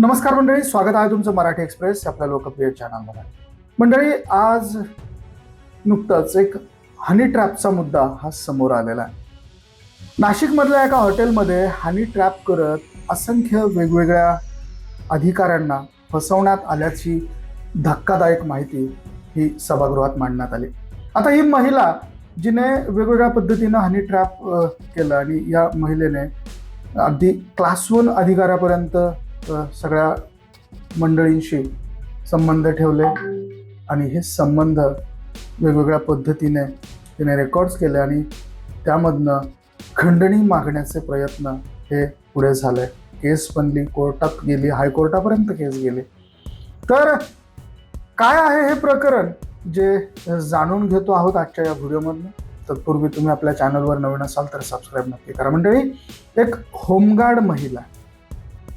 नमस्कार मंडळी स्वागत आहे तुमचं मराठी एक्सप्रेस आपल्या लोकप्रिय चॅनलमध्ये. मंडळी आज नुकतंच एक हनी ट्रॅपचा मुद्दा हा समोर आलेला आहे. नाशिकमधल्या एका हॉटेलमध्ये हनी ट्रॅप करत असंख्य वेगवेगळ्या अधिकाऱ्यांना फसवण्यात आल्याची धक्कादायक माहिती ही सभागृहात मांडण्यात आली. आता ही महिला जिने वेगवेगळ्या पद्धतीनं हनी ट्रॅप केलं आणि या महिलेने अगदी क्लास वन अधिकाऱ्यापर्यंत सगळ्या मंडळींशी संबंध ठेवले आणि हे संबंध वेगवेगळ्या पद्धतीने तिने रेकॉर्ड्स केले आणि त्यामधनं खंडणी मागण्याचे प्रयत्न हे पुढे झाले. केस बनली कोर्टात गेली हायकोर्टापर्यंत केस गेली. तर काय आहे हे प्रकरण जे जाणून घेतो आहोत आजच्या या व्हिडिओमधनं? तत्पूर्वी तुम्ही आपल्या चॅनलवर नवीन असाल तर सबस्क्राईब नक्की करा. मंडळी एक होमगार्ड महिला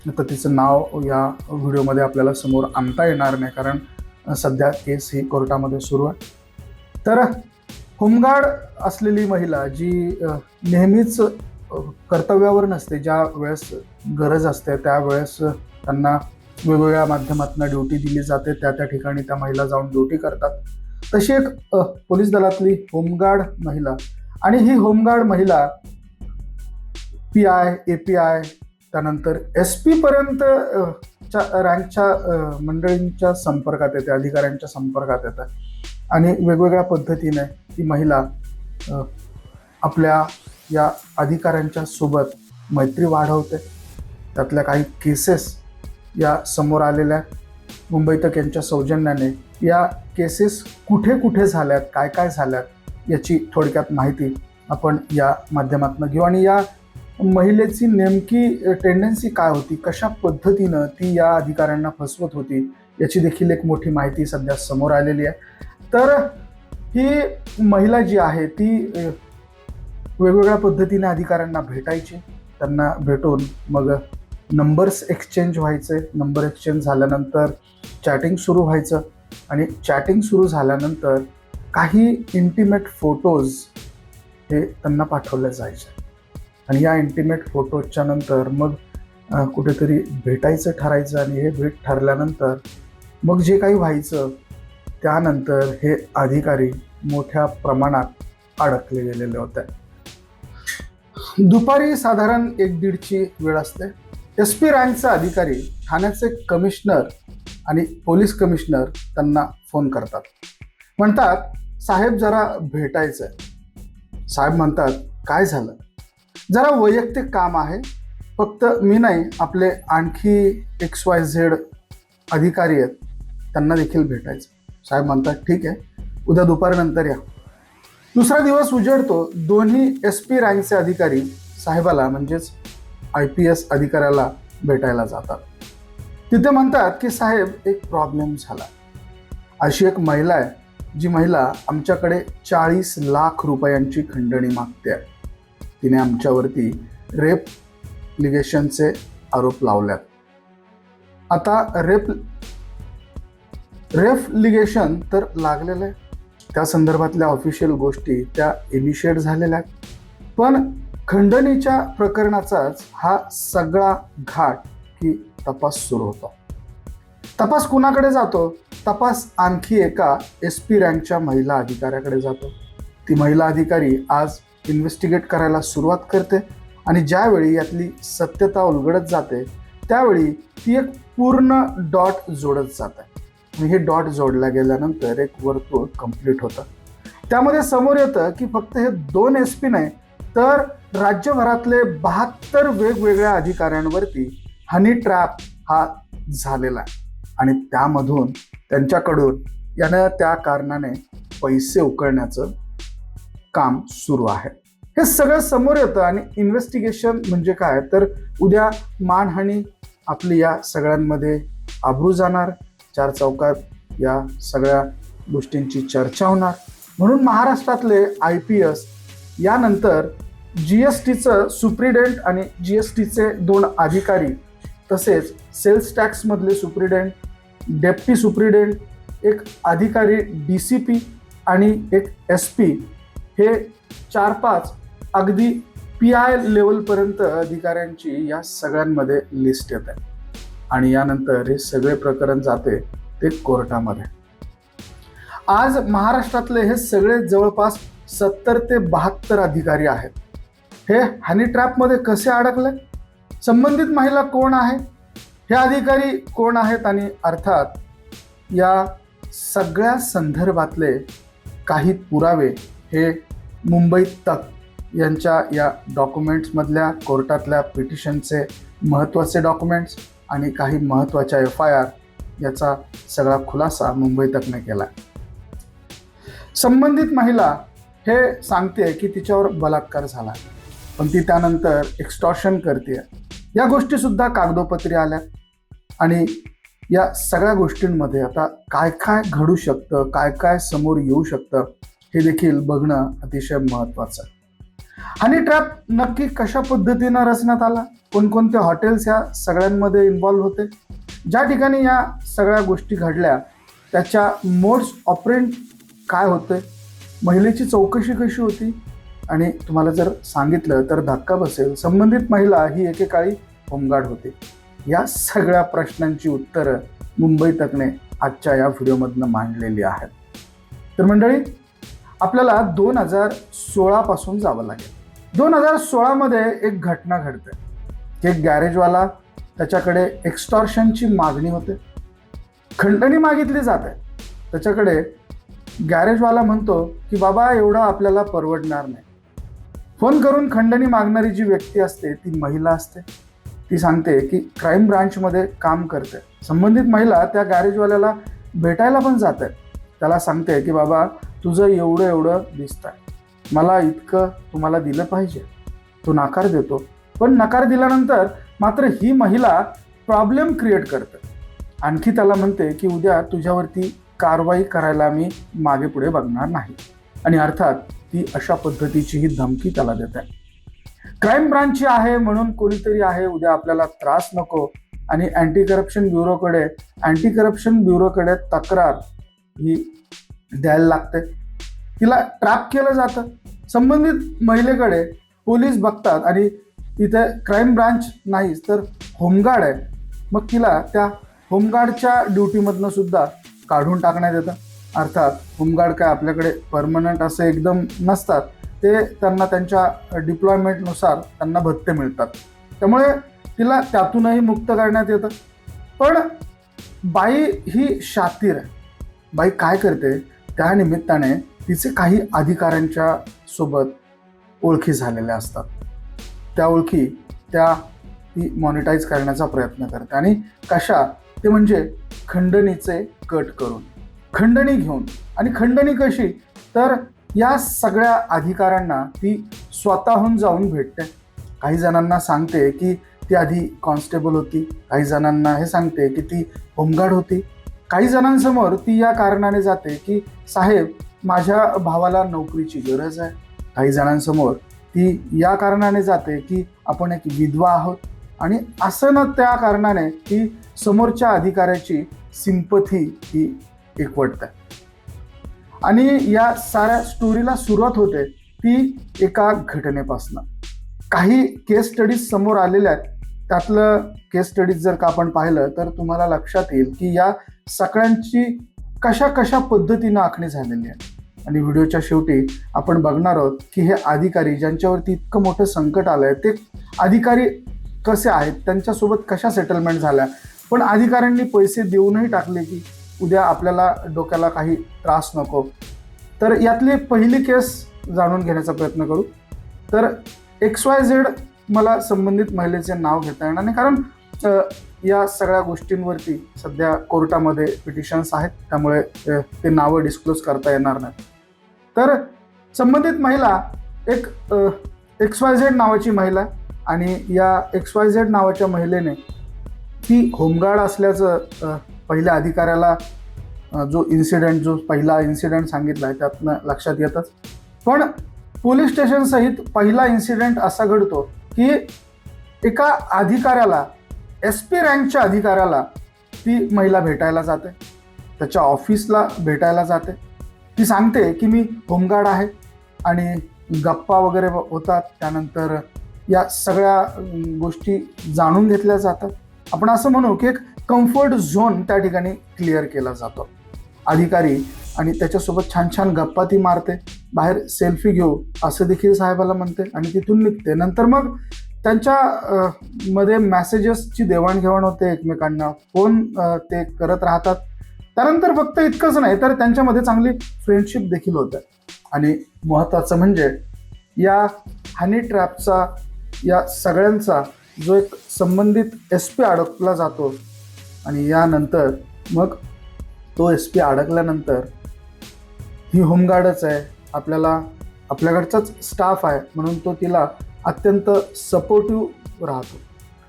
तर तिचं नाव या व्हिडिओमध्ये आपल्याला समोर आणता येणार नाही कारण सध्या केस ही कोर्टामध्ये सुरू आहे. तर होमगार्ड असलेली महिला जी नेहमीच कर्तव्यावर नसते ज्या वेळेस गरज असते त्यावेळेस त्यांना वेगवेगळ्या माध्यमातून ड्युटी दिली जाते त्या त्या ठिकाणी त्या महिला जाऊन ड्युटी करतात. तशी एक पोलीस दलातली होमगार्ड महिला आणि ही होमगार्ड महिला P I A P I त्यानंतर एस पी पर्यंत रँकच्या मंडळींच्या संपर्कात येते अधिकाऱ्यांच्या संपर्कात येतात आणि वेगवेगळ्या पद्धतीने ती महिला आपल्या या अधिकाऱ्यांच्या सोबत मैत्री वाढवते. त्यातल्या काही केसेस या समोर आलेल्या आहेत. मुंबई तक यांच्या सौजन्याने या केसेस कुठे कुठे झाल्यात काय काय झाल्यात याची थोडक्यात माहिती आपण या माध्यमातून घेऊ. आणि या महिलेची नेमकी टेंडन्सी काय होती? कशा पद्धतीनं ती या अधिकाऱ्यांना फसवत होती? याची देखील एक मोठी माहिती सध्या समोर आलेली आहे. तर ही महिला जी आहे ती वेगवेगळ्या पद्धतीने अधिकाऱ्यांना भेटायची. त्यांना भेटून मग नंबर्स एक्सचेंज व्हायचे. नंबर एक्सचेंज झाल्यानंतर चॅटिंग सुरू व्हायचं आणि चॅटिंग सुरू झाल्यानंतर काही इंटिमेट फोटोज हे त्यांना पाठवले जायचे. आणि या इंटिमेट फोटोजच्या नंतर मग कुठेतरी भेटायचं ठरायचं आणि हे भेट ठरल्यानंतर मग जे काही व्हायचं त्यानंतर हे अधिकारी मोठ्या प्रमाणात अडकले गेलेले होते. दुपारी साधारण एक दीडची वेळ असते. एस पी रँकचा अधिकारी ठाण्याचे कमिशनर आणि पोलीस कमिशनर त्यांना फोन करतात. म्हणतात साहेब जरा भेटायचं आहे साहेब म्हणतात काय झालं? जरा वैयक्तिक काम आहे. फक्त मी नाही आपले आणखी एक्स वाय झेड अधिकारी आहेत. त्यांना देखील भेटायचं. साहेब म्हणतात ठीक आहे उद्या दुपारनंतर या. दुसरा दिवस उजळतो दोन्ही एस पी रँकचे अधिकारी साहेबाला म्हणजेच आय पी एस अधिकाऱ्याला भेटायला जातात. तिथे म्हणतात की साहेब एक प्रॉब्लेम झाला. अशी एक महिला आहे जी महिला आमच्याकडे चाळीस लाख रुपयांची खंडणी मागते आहे. तिने आमच्यावरती रेप लिगेशनचे आरोप लावल्यात. आता रेप रेफ लिगेशन तर लागलेलं आहे. त्या संदर्भातल्या ऑफिशियल गोष्टी त्या इनिशिएट झालेल्या आहेत. पण खंडणीच्या प्रकरणाचाच हा सगळा घाट की तपास सुरू होतो. तपास कुणाकडे जातो? तपास आणखी एका एस पी रँकच्या महिला अधिकाऱ्याकडे जातो. ती महिला अधिकारी आज इन्व्हेस्टिगेट करायला सुरुवात करते आणि ज्यावेळी यातली सत्यता उलगडत जाते त्यावेळी ती एक पूर्ण डॉट जोडत जाते. आहे हे डॉट जोडल्या गेल्यानंतर एक वर्तुळ कंप्लीट होतं. त्यामध्ये समोर येतं की फक्त हे दोन एस पी नाही तर राज्यभरातले बहात्तर वेगवेगळ्या अधिकाऱ्यांवरती हनी ट्रॅप हा झालेला आहे. आणि त्यामधून त्यांच्याकडून यानं त्या कारणाने पैसे उकळण्याचं काम सुरू आहे. हे सगळं समोर येतं आणि इन्व्हेस्टिगेशन म्हणजे काय? तर उद्या मानहानी आपली या सगळ्यांमध्ये आबरू जाणार चार चौकात या सगळ्या गोष्टींची चर्चा होणार. म्हणून महाराष्ट्रातले आय पी एस यानंतर जी एस टीचं सुप्रिडेंट आणि जी एस टीचे दोन अधिकारी तसेच सेल्स टॅक्समधले सुप्रिडेंट डेप्टी सुप्रिडेंट एक अधिकारी डी सी पी आणि एक एस पी हे चार पाच अगदी पी आय लेवलपर्यंत अधिकाऱ्यांची या सगळ्यांमध्ये लिस्ट येत आहे. आणि यानंतर हे सगळे प्रकरण जाते ते कोर्टामध्ये. आज महाराष्ट्रातले हे सगळे जवळपास सत्तर ते बहात्तर अधिकारी आहेत. हे हनी ट्रॅपमध्ये कसे अडकले? संबंधित महिला कोण आहे? हे अधिकारी कोण आहेत? आणि अर्थात या सगळ्या संदर्भातले काही पुरावे हे मुंबई तक यांच्या या डॉक्युमेंट्समधल्या कोर्टातल्या पिटिशनचे महत्त्वाचे डॉक्युमेंट्स आणि काही महत्त्वाच्या एफ आय आर याचा सगळा खुलासा मुंबई तकने केला संबंधित महिला हे सांगते की तिच्यावर बलात्कार झाला पण ती त्यानंतर एक्स्टॉर्शन करते. या गोष्टीसुद्धा कागदोपत्री आल्या आणि या सगळ्या गोष्टींमध्ये आता काय काय घडू शकतं काय काय समोर येऊ शकतं हे देखील बघणं अतिशय महत्त्वाचं आहे. हनी ट्रॅप नक्की कशा पद्धतीनं रचण्यात आला? कोणकोणते हॉटेल्स या सगळ्यांमध्ये इन्व्हॉल्व्ह होते? ज्या ठिकाणी या सगळ्या गोष्टी घडल्या त्याच्या मोड्स ऑपरेंट काय होते? महिलेची चौकशी कशी होती? आणि तुम्हाला जर सांगितलं तर धक्का बसेल. संबंधित महिला ही एकेकाळी होमगार्ड होती. या सगळ्या प्रश्नांची उत्तरं मुंबई तकने आजच्या या व्हिडिओमधनं मांडलेली आहेत. तर मंडळी आपल्याला दोन हजार सोळापासून जावं लागेल. दोन हजार सोळामध्ये एक घटना घडते. एक गॅरेजवाला त्याच्याकडे एक्स्टॉर्शनची मागणी होते. खंडणी मागितली जाते. त्याच्याकडे गॅरेजवाला म्हणतो की बाबा एवढं आपल्याला परवडणार नाही. फोन करून खंडणी मागणारी जी व्यक्ती असते ती महिला असते. ती सांगते की क्राईम ब्रांचमध्ये काम करते. संबंधित महिला त्या गॅरेजवाल्याला भेटायला पण जाते. त्याला सांगते की बाबा तुझं एवढं एवढं दिसत आहे मला इतकं तुम्हाला दिलं पाहिजे. तो नकार देतो. पण नकार दिल्यानंतर मात्र ही महिला प्रॉब्लेम क्रिएट करते. आणखी त्याला म्हणते की उद्या तुझ्यावरती कारवाई करायला मी मागे पुढे बघणार नाही. आणि अर्थात ती अशा पद्धतीची ही धमकी त्याला देत. आहे क्राईम ब्रांचची आहे म्हणून कोणीतरी आहे उद्या आपल्याला त्रास नको. आणि अँटी करप्शन ब्युरोकडे अँटी करप्शन ब्युरोकडे तक्रार ही द्यायला लागते. तिला ट्रॅप केलं जातं. संबंधित महिलेकडे पोलीस बघतात आणि तिथे क्राईम ब्रांच नाहीच तर होमगार्ड आहे. मग तिला त्या होमगार्डच्या ड्युटीमधनं सुद्धा काढून टाकण्यात येतं. अर्थात होमगार्ड काय आपल्याकडे परमनंट असे एकदम नसतात. ते त्यांना त्यांच्या डिप्लॉयमेंटनुसार त्यांना भत्ते मिळतात. त्यामुळे तिला त्यातूनही मुक्त करण्यात येतं. पण बाई ही शातीर आहे. बाई काय करते? त्या निमित्ताने तिचे काही अधिकाऱ्यांच्या सोबत ओळखी झालेल्या असतात. त्या ओळखी त्या ती मॉनिटाईज करण्याचा प्रयत्न करते आणि कशा? ते म्हणजे खंडणीचे कट करून. खंडणी घेऊन. आणि खंडणी कशी? तर या सगळ्या अधिकाऱ्यांना ती स्वतःहून जाऊन भेटते. काही जणांना सांगते की ती आधी कॉन्स्टेबल होती. काही जणांना हे सांगते की ती होमगार्ड होती. काही जणांसमोर ती या कारणाने जाते की साहेब माझ्या भावाला नोकरीची गरज आहे. काही जणांसमोर ती या कारणाने जाते की आपण एक विधवा आहोत. आणि असं न त्या कारणाने ती समोरच्या अधिकाऱ्याची सिंपथी ही एकवटते. आणि या साऱ्या स्टोरीला सुरुवात होते ती एका घटनेपासनं. काही केस स्टडीज समोर आलेल्या आहेत. त्यातलं केस स्टडीज जर का आपण पाहिलं तर तुम्हाला लक्षात येईल की या सगळ्यांची कशा कशा पद्धतीनं आखणी झालेली आहे. आणि व्हिडिओच्या शेवटी आपण बघणार आहोत की हे अधिकारी ज्यांच्यावरती इतकं मोठं संकट आलं आहे ते अधिकारी कसे आहेत त्यांच्यासोबत कशा सेटलमेंट झाल्या? पण अधिकाऱ्यांनी पैसे देऊनही टाकले की उद्या आपल्याला डोक्याला काही त्रास नको. तर यातली पहिली केस जाणून घेण्याचा प्रयत्न करू. तर एक्स वाय झेड मला संबंधित महिलेचे नाव घेता येणार नाही. कारण या सगळ्या गोष्टींवरती सध्या कोर्टामध्ये पिटिशन्स आहेत. त्यामुळे ते नावं डिस्क्लोज करता येणार नाही तर संबंधित महिला एक एक्स वाय झेड नावाची महिला आणि या एक्स वाय झेड नावाच्या महिलेने ती होमगार्ड असल्याचं पहिल्या अधिकाऱ्याला जो इन्सिडेंट जो पहिला इन्सिडेंट सांगितला आहे त्यातनं लक्षात येतच. पण पोलीस स्टेशनसहित पहिला इन्सिडेंट असा घडतो की एका अधिकाऱ्याला एस पी रँकच्या अधिकाऱ्याला ती महिला भेटायला जाते. त्याच्या ऑफिसला भेटायला जाते. ती सांगते की मी होमगार्ड आहे आणि गप्पा वगैरे होतात. त्यानंतर या सगळ्या गोष्टी जाणून घेतल्या जातात. आपण असं म्हणू की एक कम्फर्ट झोन त्या ठिकाणी क्लिअर केला जातो. अधिकारी आणि त्याच्यासोबत छान छान गप्पा ती मारते. बाहेर सेल्फी घेऊ असं देखील साहेबाला म्हणते आणि तिथून निघते. नंतर मग त्यांच्या मध्ये मॅसेजेसची देवाणघेवाण होते एकमेकांना. फोन ते करत राहतात. त्यानंतर फक्त इतकंच नाही तर त्यांच्यामध्ये चांगली फ्रेंडशिप देखील होते. आणि महत्त्वाचं म्हणजे या हनी ट्रॅपचा या सगळ्यांचा जो एक संबंधित एस पी अडकला जातो. आणि यानंतर मग तो एस पी अडकल्यानंतर ही होमगार्डच आहे. आपल्याला आपल्याकडचाच स्टाफ आहे म्हणून तो तिला अत्यंत सपोर्टिव्ह राहतो.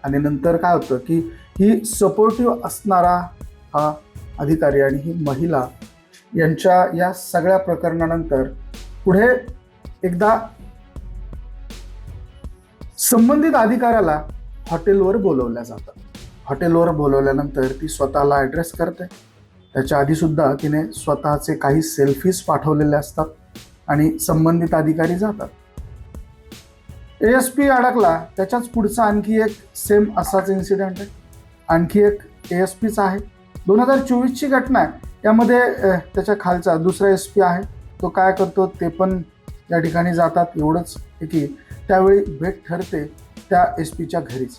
आणि नंतर काय होतं की ही सपोर्टिव्ह असणारा हा अधिकारी आणि ही महिला यांच्या या सगळ्या प्रकरणानंतर पुढे एकदा संबंधित अधिकाऱ्याला हॉटेलवर बोलवल्या जातं हॉटेलवर बोलवल्यानंतर ती स्वतःला ॲड्रेस करते. त्याच्या आधीसुद्धा तिने स्वतःचे काही सेल्फीज पाठवलेले असतात आणि संबंधित अधिकारी जातात. एस पी अडकला त्याच्याच पुढचा आणखी एक सेम असाच इन्सिडेंट आहे. आणखी एक ए एस पीचा आहे. दोन हजार चोवीसची घटना आहे. यामध्ये त्याच्या खालचा दुसरा एस पी आहे. तो काय करतो ते पण या ठिकाणी जातात. एवढंच की त्यावेळी भेट ठरते त्या एस पीच्या घरीच.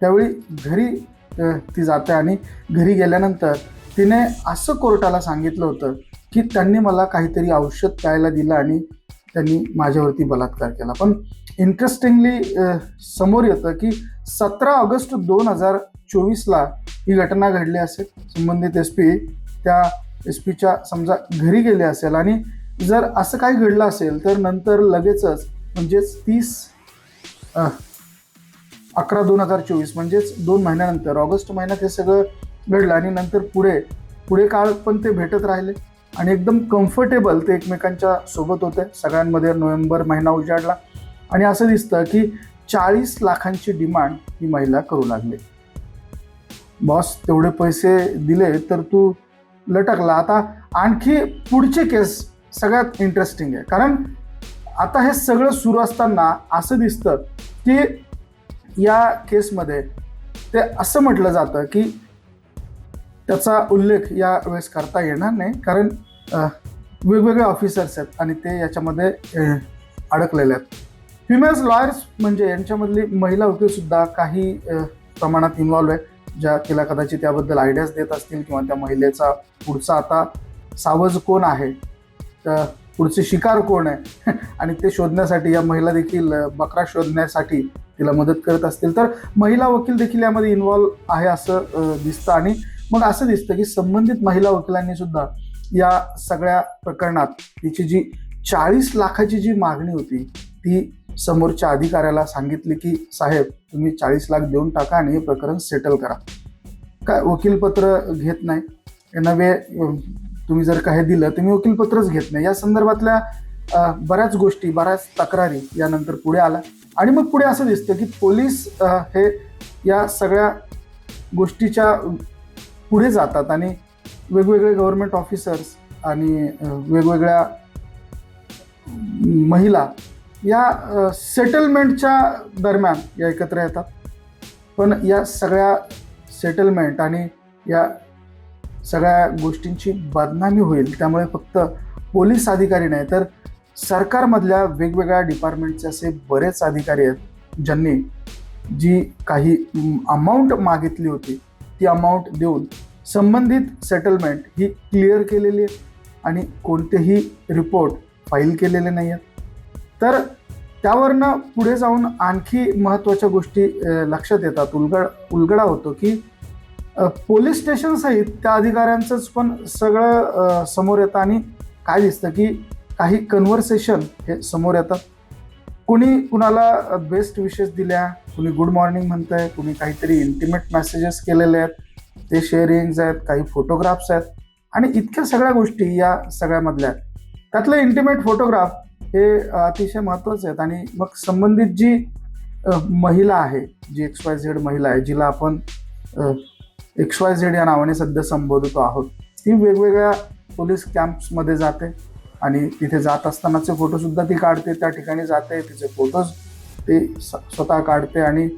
त्यावेळी घरी ती जाते आणि घरी गेल्यानंतर तिने असं कोर्टाला सांगितलं होतं की त्यांनी मला काहीतरी औषध प्यायला दिलं आणि त्यांनी माझ्यावरती बलात्कार केला. पण इंटरेस्टिंगली समोर येतं की सतरा ऑगस्ट दोन हजार चोवीसला ही घटना घडली असेल. संबंधित एस पी त्या एस पीच्या समजा घरी गेले असेल आणि जर असं काही घडलं असेल तर नंतर लगेचच म्हणजेच तीस अकरा दोन हजार चोवीस म्हणजेच दोन महिन्यानंतर ऑगस्ट महिन्यात हे सगळं घडलं आणि नंतर पुढे पुढे काळ पण ते भेटत राहिले. आणि एकदम कम्फर्टेबल ते एकमेकांच्या सोबत होते. सगळ्यांमध्ये नोव्हेंबर महिना उजाडला. आणि असं दिसतं की चाळीस लाखांची डिमांड ही महिला करू लागली. बॉस तेवढे पैसे दिले तर तू लटकला. आता आणखी पुढचे केस सगळ्यात इंटरेस्टिंग आहे. कारण आता हे सगळं सुरू असताना असं दिसतं की या केसमध्ये ते असं म्हटलं जातं की त्याचा उल्लेख या वेळेस करता येणार नाही कारण वेगवेगळे ऑफिसर्स आहेत आणि ते याच्यामध्ये अडकलेले आहेत. फिमेल्स लॉयर्स म्हणजे यांच्यामधली महिला वकीलसुद्धा काही प्रमाणात इन्व्हॉल्व आहे. ज्या तिला कदाचित त्याबद्दल आयडियाज देत असतील किंवा त्या महिलेचा पुढचा आता सावज कोण आहे तर पुढचे शिकार कोण आहे आणि ते शोधण्यासाठी या महिला देखील बकरा शोधण्यासाठी तिला मदत करत असतील. तर महिला वकील देखील यामध्ये इन्व्हॉल्व आहे असं दिसतं. आणि मग असं दिसतं की संबंधित महिला वकिलांनी सुद्धा या सगळ्या प्रकरणात तिची जी चाळीस लाखाची जी मागणी होती ती समोरच्या अधिकाऱ्याला सांगितली की साहेब तुम्ही चाळीस लाख देऊन टाका आणि हे प्रकरण सेटल करा. काय वकीलपत्र घेत नाही. नवे तुम्ही जर काही दिलं तर मी वकीलपत्रच घेत नाही. या संदर्भातल्या बऱ्याच गोष्टी बऱ्याच तक्रारी यानंतर पुढे आल्या. आणि मग पुढे असं दिसतं की पोलीस हे या सगळ्या गोष्टीच्या पुढे जातात आणि वेगवेगळे गव्हर्नमेंट ऑफिसर्स आणि वेगवेगळ्या महिला या सेटलमेंटच्या दरम्यान या एकत्र येतात. पण या सगळ्या सेटलमेंट आणि या सगळ्या गोष्टींची बदनामी होईल त्यामुळे फक्त पोलीस अधिकारी नाही तर सरकारमधल्या वेगवेगळ्या डिपार्टमेंटचे असे बरेच अधिकारी आहेत ज्यांनी जी काही अमाऊंट मागितली होती ती अमाऊंट देऊन संबंधित सेटलमेंट ही क्लिअर केलेली आहे आणि कोणतेही रिपोर्ट फाईल केलेले नाही आहेत तर त्यावरनं पुढे जाऊन आणखी महत्त्वाच्या गोष्टी लक्षात येतात. उलगड उलगडा होतो की पोलीस पोलीस स्टेशनसहित त्या अधिकाऱ्यांचंच पण सगळं समोर येतं आणि काय दिसतं की काही कन्व्हर्सेशन हे समोर येतात कुणी कुणाला बेस्ट विशेष दिल्या कुणी गुड मॉर्निंग म्हणतंय कुणी काहीतरी इंटिमेट मेसेजेस केलेले आहेत ते शेअरिंग्स आहेत काही फोटोग्राफ्स आहेत. आणि इतक्या सगळ्या गोष्टी या सगळ्यामधल्या आहेत. त्यातले इंटिमेट फोटोग्राफ हे अतिशय महत्त्वाचे आहेत आणि मग संबंधित जी महिला आहे जी एक्स वाय झेड महिला आहे जिला आपण एक्स वाय झेड या नावाने सध्या संबोधतो आहोत ती वेगवेगळ्या पोलीस कॅम्प्समध्ये जाते. आणि तिथे जात असतानाचे फोटोसुद्धा ती काढते त्या ठिकाणी जाते तिचे फोटोज ते स्वतः काढते आणि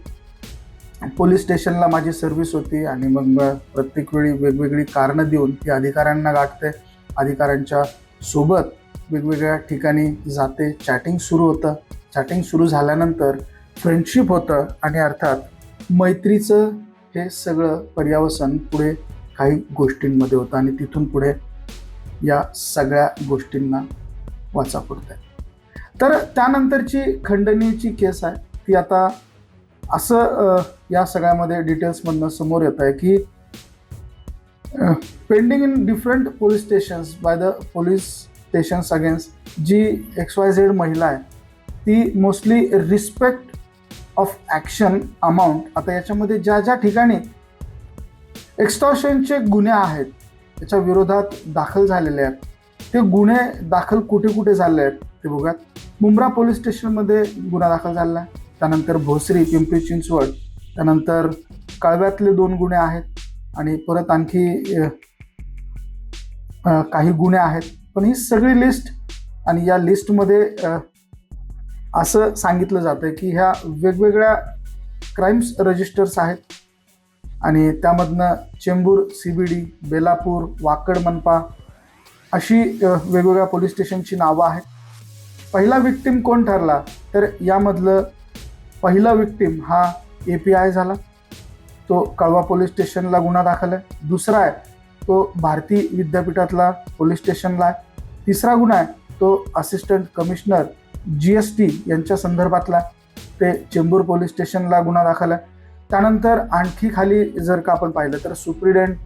पोलीस स्टेशनला माझी सर्व्हिस होती आणि मग प्रत्येक वेळी वेगवेगळी कारणं देऊन ती अधिकाऱ्यांना गाठते. अधिकाऱ्यांच्या सोबत वेगवेगळ्या ठिकाणी जाते. चॅटिंग सुरू होतं. चॅटिंग सुरू झाल्यानंतर फ्रेंडशिप होतं आणि अर्थात मैत्रीचं हे सगळं पर्यावसन पुढे काही गोष्टींमध्ये होतं आणि तिथून पुढे या सगळ्या गोष्टींना वाचा पडत तर त्यानंतरची खंडणीची केस आहे ती आता असं या सगळ्यामध्ये डिटेल्समधनं समोर येत आहे की pending in different police stations by the police stations against G X Y Z महिला आहे ती mostly respect of action amount आता याच्यामध्ये ज्या ज्या ठिकाणी एक्स्टॉर्शनचे गुन्हे आहेत त्याच्या विरोधात दाखल झालेले आहेत. ते गुन्हे दाखल कुठे कुठे झाले आहेत ते बघूयात. मुंब्रा पोलीस स्टेशनमध्ये गुन्हा दाखल झाला आहे. त्यानंतर भोसरी पिंपरी चिंचवड त्यानंतर कळव्यातले दोन गुन्हे आहेत आणि परत आणखी काही गुन्हे आहेत. पण ही सगळी लिस्ट आणि या लिस्टमध्ये असं सांगितलं जातं की ह्या वेगवेगळ्या क्राईम्स रजिस्टर्स आहेत. आणि त्यामधनं Chembur C B D Belapur Wakad मनपा अशी वेगवेगळ्या पोलीस स्टेशनची नावं आहेत. पहिला विक्टीम कोण ठरला? तर यामधलं पहिला विक्टीम हा ए पी आय झाला. तो कळवा पोलीस स्टेशनला गुन्हा दाखल आहे. दुसरा आहे तो भारती विद्यापीठातला पोलीस स्टेशनला आहे. तिसरा गुन्हा आहे तो assistant commissioner G S T यांच्या संदर्भातला आहे. ते चेंबूर पोलीस स्टेशनला गुन्हा दाखल आहे. त्यानंतर आणखी खाली जर का आपण पाहिलं तर सुप्रिडेंट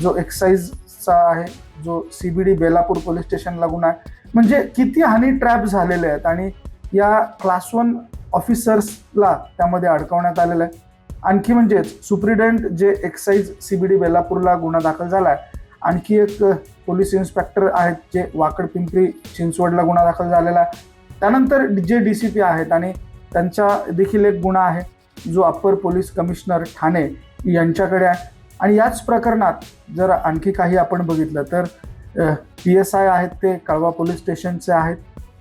जो एक्साईजचा आहे जो C B D Belapur police स्टेशनला गुन्हा आहे म्हणजे किती हानी ट्रॅप झालेले आहेत आणि या क्लास वन ऑफिसर्सला त्यामध्ये अडकवण्यात आलेलं आहे. आणखी म्हणजेच सुप्रिडेंट जे एक्साईज सी बी डी बेलापूरला गुन्हा दाखल झाला आहे आणखी एक पोलीस इन्स्पेक्टर आहेत जे वाकड पिंपरी चिंचवडला गुन्हा दाखल झालेला आहे. त्यानंतर जे डी सी पी आहेत आणि त्यांचा देखील एक गुन्हा आहे. जो अप्पर पोलीस कमिशनर ठाणे यांच्याकडे आहे. आणि याच प्रकरणात जर आणखी काही आपण बघितलं तर पी एस आय आहेत ते कळवा पोलीस स्टेशनचे आहेत.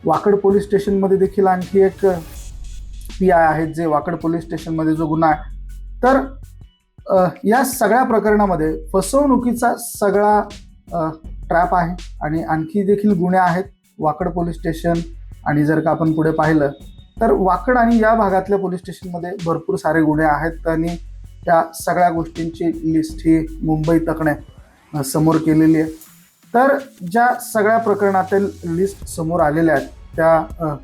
वाकड पोलीस स्टेशनमध्ये देखील आणखी एक पी आय आहेत जे वाकड पोलीस स्टेशनमध्ये जो गुन्हा आहे. तर या सगळ्या प्रकरणामध्ये फसवणुकीचा सगळा ट्रॅप आहे. आणि आणखी देखील गुन्हे आहेत वाकड पोलीस स्टेशन. आणि जर का आपण पुढे पाहिलं तर वाकड आणि या भागातल्या पोलीस स्टेशनमध्ये भरपूर सारे गुन्हे आहेत आणि त्या सगळ्या गोष्टींची लिस्ट ही मुंबई तकणे समोर केलेली आहे. तर ज्या सगळ्या प्रकरणातील लिस्ट समोर आलेल्या आहेत त्या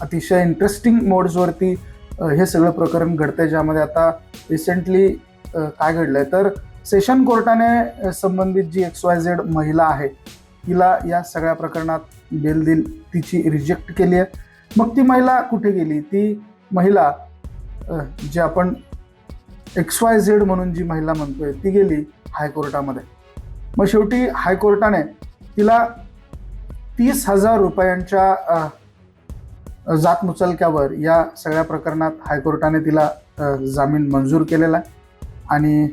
अतिशय इंटरेस्टिंग मोड्सवरती हे सगळं प्रकरण घडतंय ज्यामध्ये आता रिसेंटली काय घडलं आहे तर सेशन कोर्टाने संबंधित जी एक्स वाय झेड महिला आहे तिला या सगळ्या प्रकरणात बेल दिल तिची रिजेक्ट केली आहे. मग ती महिला कुठे गेली? ती महिला जी आपण एक्स वाय झेड म्हणून जी महिला म्हणतोय ती गेली हायकोर्टामध्ये. मग शेवटी हायकोर्टाने तिला तीस हजार रुपयांच्या जातमुचलक्यावर जात मुचलक्यावर या सगळ्या प्रकरणात हायकोर्टाने तिला जामीन मंजूर केलेला आहे. आणि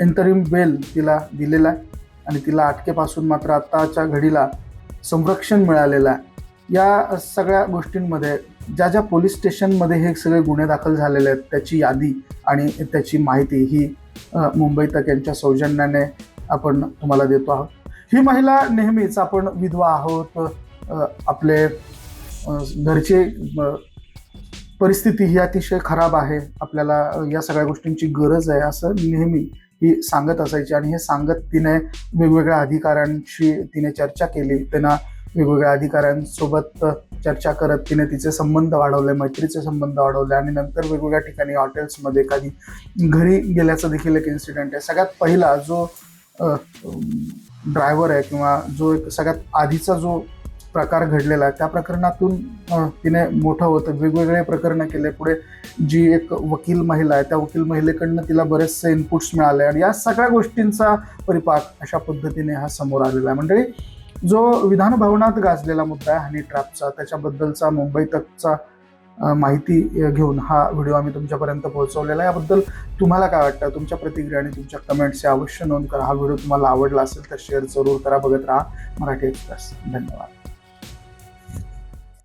इंटरिम बेल तिला दिलेला आहे. आणि तिला अटकेपासून मात्र आत्ताच्या घडीला संरक्षण मिळालेलं आहे. या सगळ्या गोष्टींमध्ये ज्या ज्या पोलीस स्टेशनमध्ये हे सगळे गुन्हे दाखल झालेले आहेत त्याची यादी आणि त्याची माहिती ही मुंबई तक यांच्या सौजन्याने आपण तुम्हाला देतो आहोत. ही महिला नेहमीच आपण विधवा आहोत आपले घरचे परिस्थिती ही अतिशय खराब आहे आपल्याला या सगळ्या गोष्टींची गरज आहे असं नेहमी ही सांगत असायची. आणि हे सांगत तिने वेगवेगळ्या अधिकाऱ्यांशी तिने चर्चा केली त्यांना वेगवेगळ्या अधिकाऱ्यांसोबत चर्चा करत तिने तिचे संबंध वाढवले मैत्रीचे संबंध वाढवले आणि नंतर वेगवेगळ्या ठिकाणी हॉटेल्समध्ये एखादी घरी गेल्याचं देखील एक इन्सिडेंट आहे. सगळ्यात पहिला जो ड्रायव्हर आहे किंवा जो एक सगळ्यात आधीचा जो प्रकार घडलेला आहे त्या प्रकरणातून तिने मोठं होतं वेगवेगळे प्रकरणं केले. पुढे जी एक वकील महिला आहे त्या वकील महिलेकडनं तिला बरेचसे इनपुट्स मिळाले आणि या सगळ्या गोष्टींचा परिपाक अशा पद्धतीने हा समोर आलेला आहे. मंडळी जो विधान भवनात गाजलेला मुद्दा आहे हनी ट्रॅपचा त्याच्याबद्दलचा मुंबई तकचा माहिती घेऊन हा व्हिडिओ आम्ही तुमच्यापर्यंत पोहोचवलेला आहे. याबद्दल तुम्हाला काय वाटतं? तुमच्या प्रतिक्रिया आणि तुमच्या कमेंट्स अवश्य नोंद करा. हा व्हिडिओ तुम्हाला आवडला असेल तर शेअर जरूर करा बघत राहा. मराठी एक्सप्रेस धन्यवाद.